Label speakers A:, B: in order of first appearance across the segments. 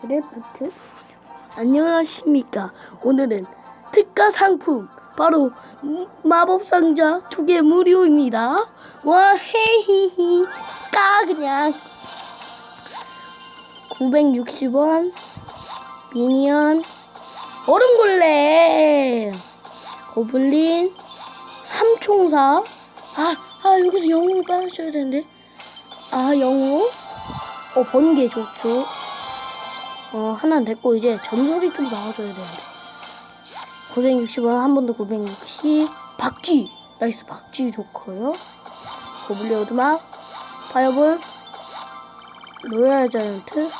A: 드래프트? 안녕하십니까. 오늘은 특가 상품 바로 마법 상자 두 개 무료입니다. 와 헤히히. 까 그냥. 960원. 미니언. 얼음골렘 고블린. 삼총사. 아, 아 여기서 영웅 빠져야 되는데. 아 영웅? 어 번개 좋죠 어 하나는 됐고 이제 전설이 좀 나와줘야 되는데 960원 한 번 더 960 박쥐! 나이스 박쥐 좋고요. 고블리 오두막 파이어볼 로얄 자이언트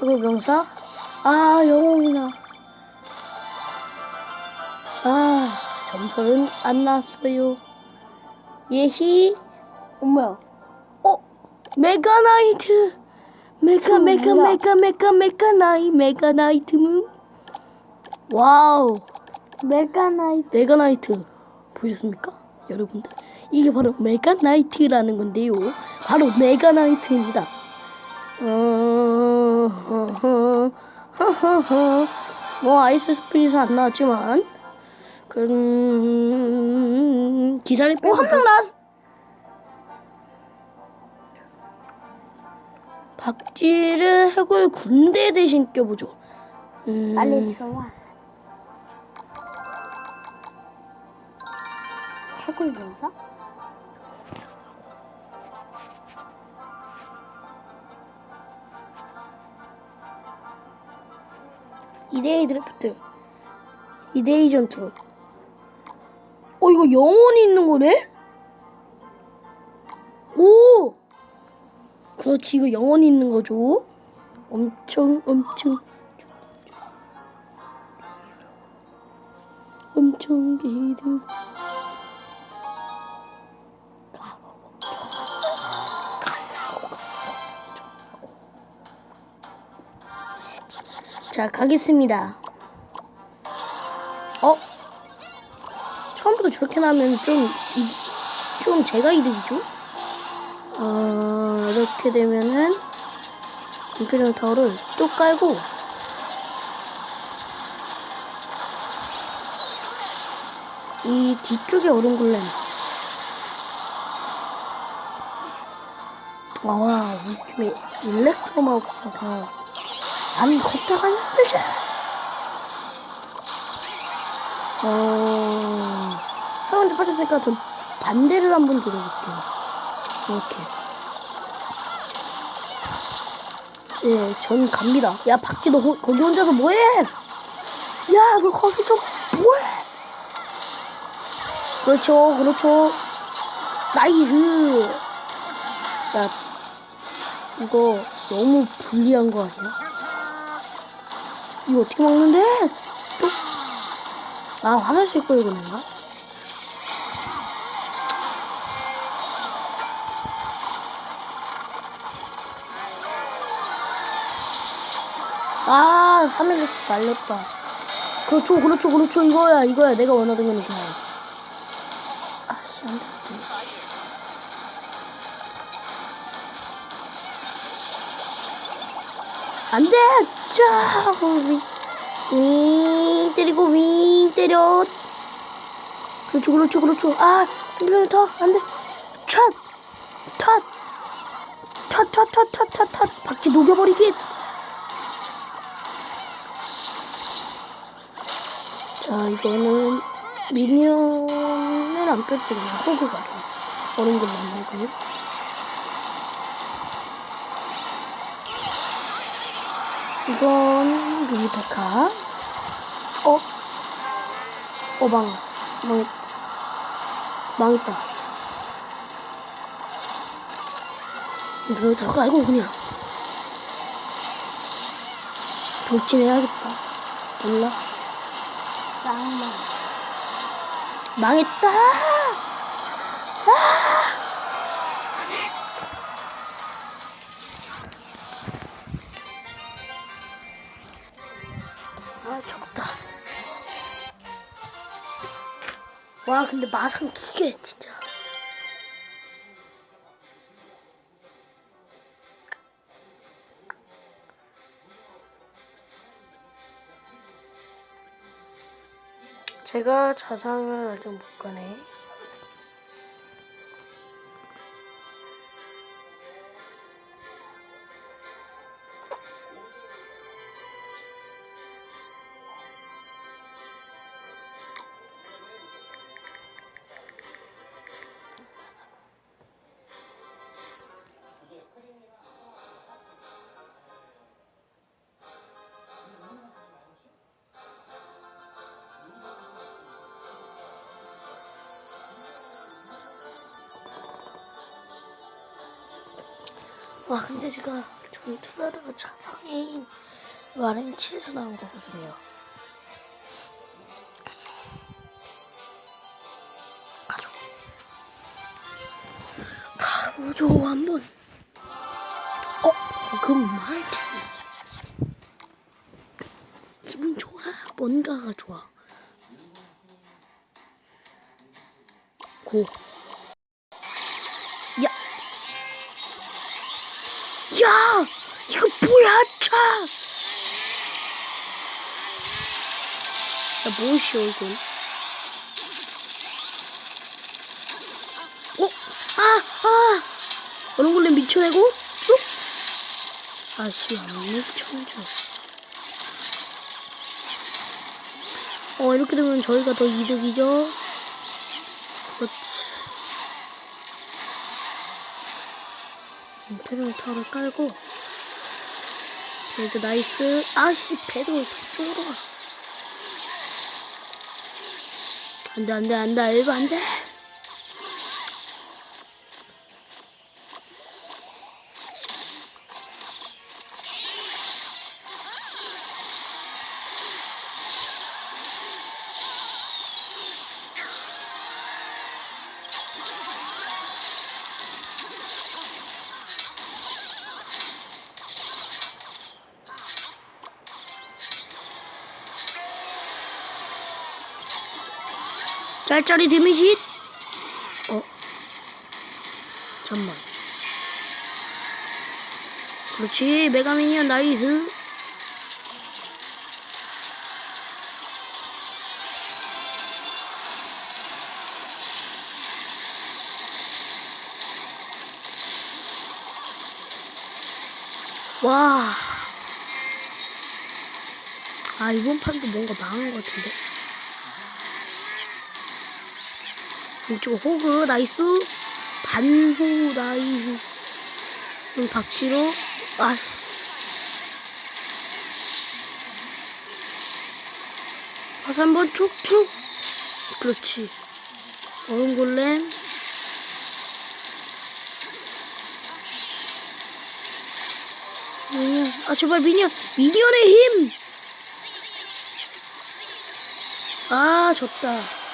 A: 해골 병사. 아 영웅이나. 아 전설은 안 나왔어요. 예희 엄마야? 어 메가나이트 메가 메가
B: 뭐야?
A: 메가 메가 메가 나이 메가 나이트문 와우
B: 메가 나이트
A: 메가 나이트 보셨습니까? 여러분들. 이게 바로 메가 나이트라는 건데요. 바로 메가 나이트입니다. 어, 허허, 허허허. 뭐 아이스 스피릿은 안 나왔지만. 그럼 기사를 빼고 한명 나왔 박쥐를 해골 군대 대신 껴보죠. 음,
B: 빨리 들어와. 해골 병사?
A: 이데이 드래프트. 이데이 전투. 어 이거 영혼이 있는 거네? 오 그렇지 이거 영혼이 있는 거죠 엄청 엄청 엄청 기대고 자 가겠습니다. 어? 처음부터 저렇게 나면 좀, 이, 좀 제가 이득이죠? 어, 이렇게 되면은, 임페리얼 타워를 또 깔고, 이 뒤쪽에 얼음 골렘. 와, 우리 팀에 일렉트로 마우스가, 아니, 걷다가 힘들지. 어, 형한테 빠졌으니까 좀 반대를 한번 노려볼게요. 이렇게. 이제 전 갑니다. 야, 박쥐 너 거- 거기 혼자서 뭐해? 야, 너 거기 좀 뭐해? 그렇죠, 그렇죠. 나이스. 야, 이거 너무 불리한 거 아니야? 이거 어떻게 막는데? 또? 아, 화살 쏠 거야, 그런가? 아, 3일렉스 말렸다. 그렇죠, 그렇죠, 그렇죠. 이거야, 이거야. 내가 원하던 거니까. 아씨, 안 되겠다, 씨. 안 돼! 짜! 윙, 윙, 때리고, 윙, 때려. 그렇죠, 그렇죠, 그렇죠. 아, 밀려 더, 안 돼. 촥! 탓! 탓, 탓, 탓, 탓, 탓, 탓. 박쥐 녹여버리기. 자, 이거는 미니언을 안 빼도 되겠네. 호그가 좀. 어른 걸 만들고. 이건 미니페카. 어? 어, 망. 망했, 망했다. 이거 저거 알고 그냥. 돌진해야겠다. 몰라.
B: 쌍마
A: 망했다. 아, 적다. 와, 근데 마상 기계 진짜. 제가 자상을 아직 못 가네. 와 근데 제가 전투를 하다가 이거 안에 7에서 나온 거거든요. 가죠. 가보죠 한번. 어, 방금 말티. 기분 좋아. 뭔가가 좋아. 고. 야! 이거 뭐야, 차! 야, 뭐시여, 이건? 어? 아! 아! 얼굴에 미쳐내고? 쏙? 아씨, 안 미쳐내죠. 어, 이렇게 되면 저희가 더 이득이죠? 그렇지. 페널 타워를 깔고 배드 나이스. 아씨 배드 저쪽으로 가 안돼 안돼 안돼. 알바 안돼 짤짤이 데미지 어 잠만 그렇지 메가미니언 나이스 와. 아, 이번 판도 뭔가 망한 것 같은데. 이쪽 호그, 나이스. 반호, 나이스. 응, 박지로. 아씨. 다시 한번 축축. 그렇지. 얼음 골렘. 미니언. 아, 제발 미니언. 미니언의 힘! 아, 졌다.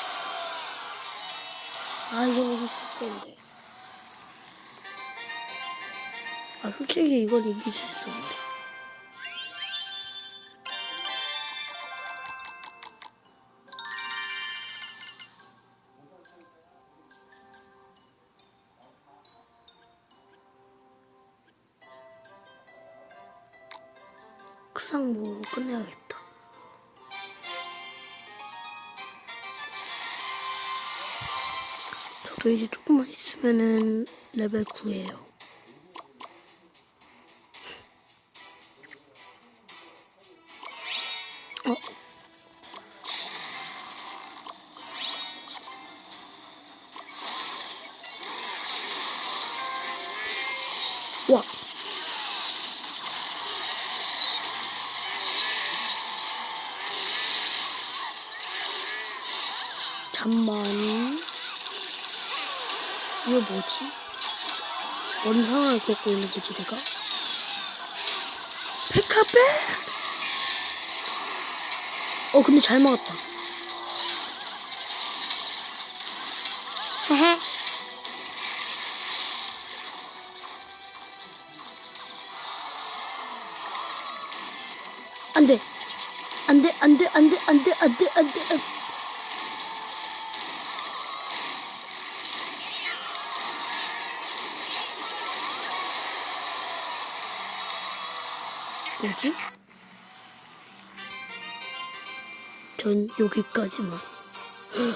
A: 아, 이거 너무 실수인데. 아, 솔직히 이건 이길 수 있었는데. 크상 뭐 끝내야겠다. 저도 이제 조금만 있으면은 레벨 9예요. 어? 와. 잠만. 이거 뭐지? 원상을 걷고 있는 거지, 내가? 페카페! 어, 근데 잘 막았다. 헤헤. 안 돼. 안 돼, 안 돼, 안 돼, 안 돼, 안 돼, 안 돼, 안 돼. 뭐지? 전 여기까지만. 응.